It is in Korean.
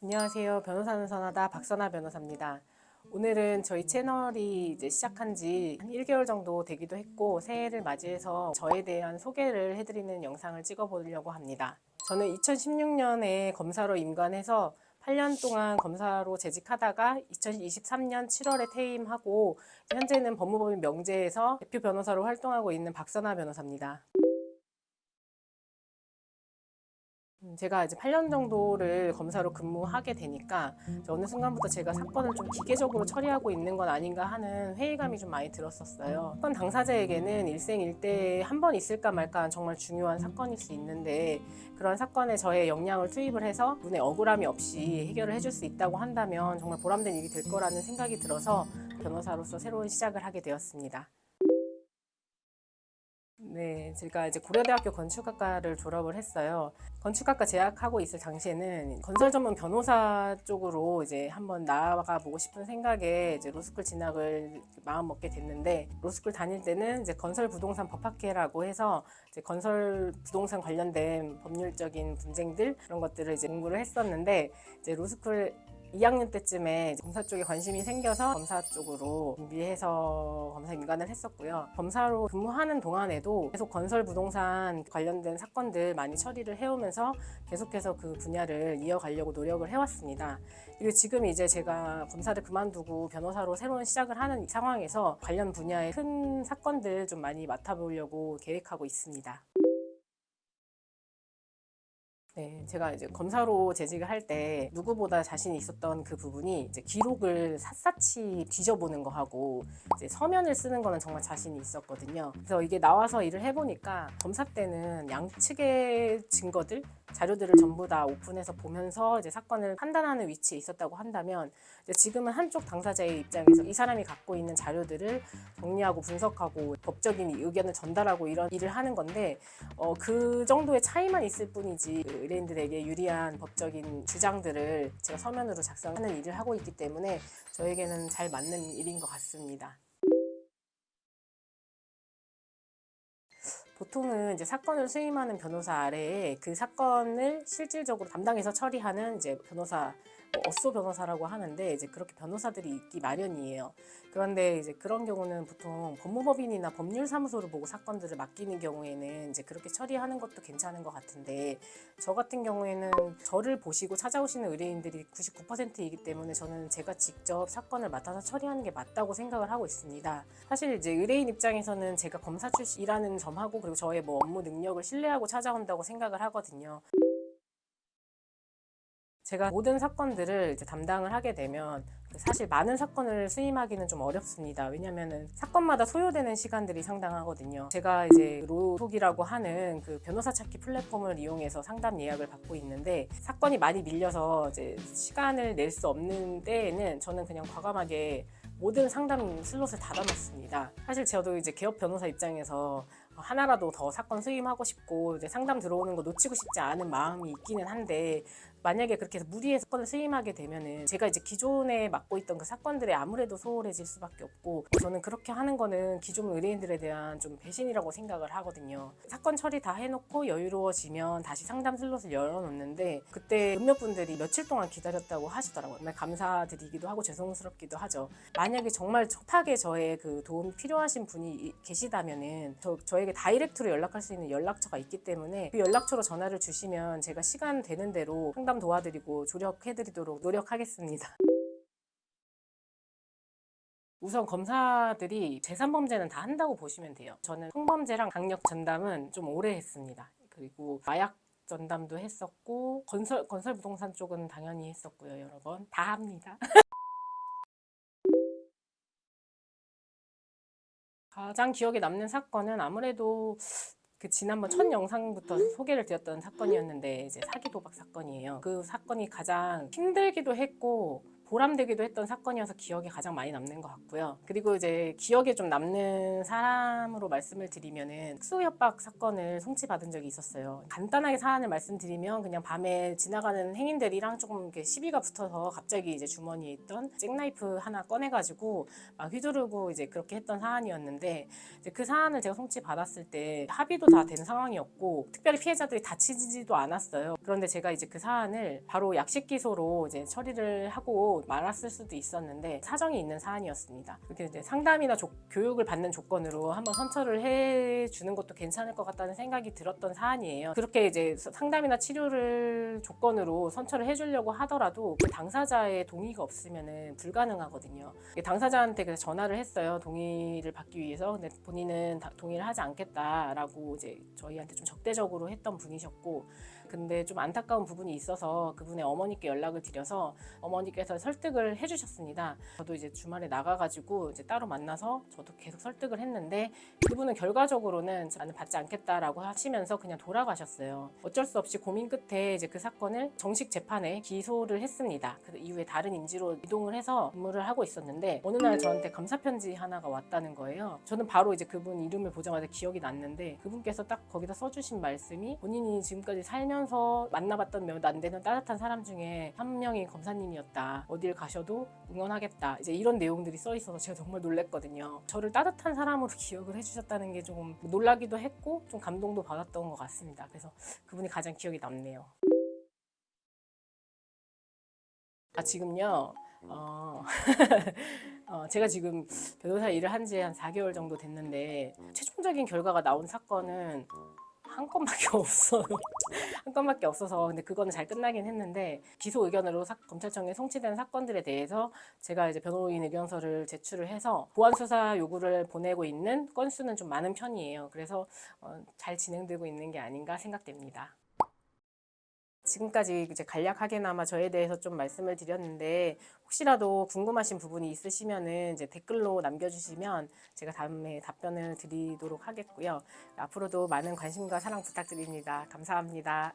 안녕하세요. 변호사는 선하다 박선아 변호사입니다. 오늘은 저희 채널이 이제 시작한 지 한 1개월 정도 되기도 했고 새해를 맞이해서 저에 대한 소개를 해드리는 영상을 찍어보려고 합니다. 저는 2016년에 검사로 임관해서 8년 동안 검사로 재직하다가 2023년 7월에 퇴임하고 현재는 법무법인 명제에서 대표 변호사로 활동하고 있는 박선아 변호사입니다. 제가 이제 8년 정도를 검사로 근무하게 되니까 어느 순간부터 제가 사건을 좀 기계적으로 처리하고 있는 건 아닌가 하는 회의감이 좀 많이 들었었어요. 사건 당사자에게는 일생일대에 한 번 있을까 말까 한 정말 중요한 사건일 수 있는데 그런 사건에 저의 역량을 투입을 해서 눈에 억울함이 없이 해결을 해줄 수 있다고 한다면 정말 보람된 일이 될 거라는 생각이 들어서 변호사로서 새로운 시작을 하게 되었습니다. 네, 제가 이제 고려대학교 건축학과를 졸업을 했어요. 건축학과 재학하고 있을 당시에는 건설 전문 변호사 쪽으로 이제 한번 나아가 보고 싶은 생각에 이제 로스쿨 진학을 마음 먹게 됐는데 로스쿨 다닐 때는 이제 건설 부동산 법학회라고 해서 이제 건설 부동산 관련된 법률적인 분쟁들 그런 것들을 이제 공부를 했었는데 이제 로스쿨 2학년 때쯤에 검사 쪽에 관심이 생겨서 검사 쪽으로 준비해서 검사 임관을 했었고요. 검사로 근무하는 동안에도 계속 건설 부동산 관련된 사건들 많이 처리를 해오면서 계속해서 그 분야를 이어가려고 노력을 해왔습니다. 그리고 지금 이제 제가 검사를 그만두고 변호사로 새로운 시작을 하는 상황에서 관련 분야의 큰 사건들 좀 많이 맡아보려고 계획하고 있습니다. 네, 제가 이제 검사로 재직을 할 때 누구보다 자신이 있었던 그 부분이 이제 기록을 샅샅이 뒤져보는 거 하고 이제 서면을 쓰는 거는 정말 자신이 있었거든요. 그래서 이게 나와서 일을 해보니까 검사 때는 양측의 증거들, 자료들을 전부 다 오픈해서 보면서 이제 사건을 판단하는 위치에 있었다고 한다면 지금은 한쪽 당사자의 입장에서 이 사람이 갖고 있는 자료들을 정리하고 분석하고 법적인 의견을 전달하고 이런 일을 하는 건데 어, 그 정도의 차이만 있을 뿐이지 그 의뢰인들에게 유리한 법적인 주장들을 제가 서면으로 작성하는 일을 하고 있기 때문에 저에게는 잘 맞는 일인 것 같습니다. 보통은 이제 사건을 수임하는 변호사 아래에 그 사건을 실질적으로 담당해서 처리하는 이제 변호사, 뭐 어쏘 변호사라고 하는데 이제 그렇게 변호사들이 있기 마련이에요. 그런데 이제 그런 경우는 보통 법무법인이나 법률사무소를 보고 사건들을 맡기는 경우에는 이제 그렇게 처리하는 것도 괜찮은 것 같은데 저 같은 경우에는 저를 보시고 찾아오시는 의뢰인들이 99%이기 때문에 저는 제가 직접 사건을 맡아서 처리하는 게 맞다고 생각을 하고 있습니다. 사실 이제 의뢰인 입장에서는 제가 검사 출신이라는 점하고 그리고 저의 뭐 업무 능력을 신뢰하고 찾아온다고 생각을 하거든요. 제가 모든 사건들을 이제 담당을 하게 되면 사실 많은 사건을 수임하기는 좀 어렵습니다. 왜냐면은 사건마다 소요되는 시간들이 상당하거든요. 제가 이제 로톡이라고 하는 그 변호사 찾기 플랫폼을 이용해서 상담 예약을 받고 있는데 사건이 많이 밀려서 이제 시간을 낼 수 없는 때에는 저는 그냥 과감하게 모든 상담 슬롯을 닫아놓습니다. 사실 저도 이제 개업 변호사 입장에서 하나라도 더 사건 수임하고 싶고 상담 들어오는 거 놓치고 싶지 않은 마음이 있기는 한데 만약에 그렇게 해서 무리해서 사건을 수임하게 되면은 제가 이제 기존에 맡고 있던 그 사건들이 아무래도 소홀해질 수밖에 없고 저는 그렇게 하는 거는 기존 의뢰인들에 대한 좀 배신이라고 생각을 하거든요. 사건 처리 다 해놓고 여유로워지면 다시 상담 슬롯을 열어놓는데 그때 몇몇 분들이 며칠 동안 기다렸다고 하시더라고요. 정말 감사드리기도 하고 죄송스럽기도 하죠. 만약에 정말 급하게 저의 그 도움이 필요하신 분이 계시다면은 저, 저에게 다이렉트로 연락할 수 있는 연락처가 있기 때문에 그 연락처로 전화를 주시면 제가 시간 되는 대로 상담 도와드리고 조력해드리도록 노력하겠습니다. 우선 검사들이 재산범죄는 다 한다고 보시면 돼요. 저는 성범죄랑 강력 전담은 좀 오래 했습니다. 그리고 마약 전담도 했었고 건설 건설 부동산 쪽은 당연히 했었고요 여러 번 다 합니다. 가장 기억에 남는 사건은 아무래도 그 지난번 첫 영상부터 소개를 드렸던 사건이었는데 이제 사기 도박 사건이에요. 그 사건이 가장 힘들기도 했고 보람되기도 했던 사건이어서 기억에 가장 많이 남는 것 같고요. 그리고 이제 기억에 좀 남는 사람으로 말씀을 드리면은 특수협박 사건을 송치받은 적이 있었어요. 간단하게 사안을 말씀드리면 그냥 밤에 지나가는 행인들이랑 조금 이렇게 시비가 붙어서 갑자기 이제 주머니에 있던 잭나이프 하나 꺼내가지고 막 휘두르고 이제 그렇게 했던 사안이었는데 이제 그 사안을 제가 송치받았을 때 합의도 다 된 상황이었고 특별히 피해자들이 다치지도 않았어요. 그런데 제가 이제 그 사안을 바로 약식 기소로 이제 처리를 하고 말았을 수도 있었는데 사정이 있는 사안이었습니다. 그렇게 이제 상담이나 조- 교육을 받는 조건으로 한번 선처를 해 주는 것도 괜찮을 것 같다는 생각이 들었던 사안이에요. 그렇게 이제 상담이나 치료를 조건으로 선처를 해주려고 하더라도 그 당사자의 동의가 없으면은 불가능하거든요. 당사자한테 그래서 전화를 했어요. 동의를 받기 위해서. 근데 본인은 다- 동의를 하지 않겠다라고 이제 저희한테 좀 적대적으로 했던 분이셨고, 근데 좀 안타까운 부분이 있어서 그분의 어머니께 연락을 드려서 어머니께서 설득을 해주셨습니다. 저도 이제 주말에 나가가지고 이제 따로 만나서 저도 계속 설득을 했는데 그분은 결과적으로는 나는 받지 않겠다라고 하시면서 그냥 돌아가셨어요. 어쩔 수 없이 고민 끝에 이제 그 사건을 정식 재판에 기소를 했습니다. 그 이후에 다른 인지로 이동을 해서 업무를 하고 있었는데 어느 날 저한테 감사 편지 하나가 왔다는 거예요. 저는 바로 이제 그분 이름을 보자마자 기억이 났는데 그분께서 딱 거기다 써주신 말씀이 본인이 지금까지 살면 서 만나봤던 몇 안 되는 따뜻한 사람 중에 한 명이 검사님이었다. 어딜 가셔도 응원하겠다. 이제 이런 내용들이 써 있어서 제가 정말 놀랬거든요. 저를 따뜻한 사람으로 기억을 해주셨다는 게 조금 놀라기도 했고 좀 감동도 받았던 것 같습니다. 그래서 그분이 가장 기억이 남네요. 아 지금요. 어, 어, 제가 지금 변호사 일을 한 지한 4개월 정도 됐는데 최종적인 결과가 나온 사건은 한 건밖에 없어요. 한 건밖에 없어서 근데 그거는 잘 끝나긴 했는데 기소 의견으로 사- 검찰청에 송치된 사건들에 대해서 제가 이제 변호인 의견서를 제출을 해서 보안 수사 요구를 보내고 있는 건수는 좀 많은 편이에요. 그래서 어, 잘 진행되고 있는 게 아닌가 생각됩니다. 지금까지 이제 간략하게나마 저에 대해서 좀 말씀을 드렸는데 혹시라도 궁금하신 부분이 있으시면은 이제 댓글로 남겨주시면 제가 다음에 답변을 드리도록 하겠고요. 앞으로도 많은 관심과 사랑 부탁드립니다. 감사합니다.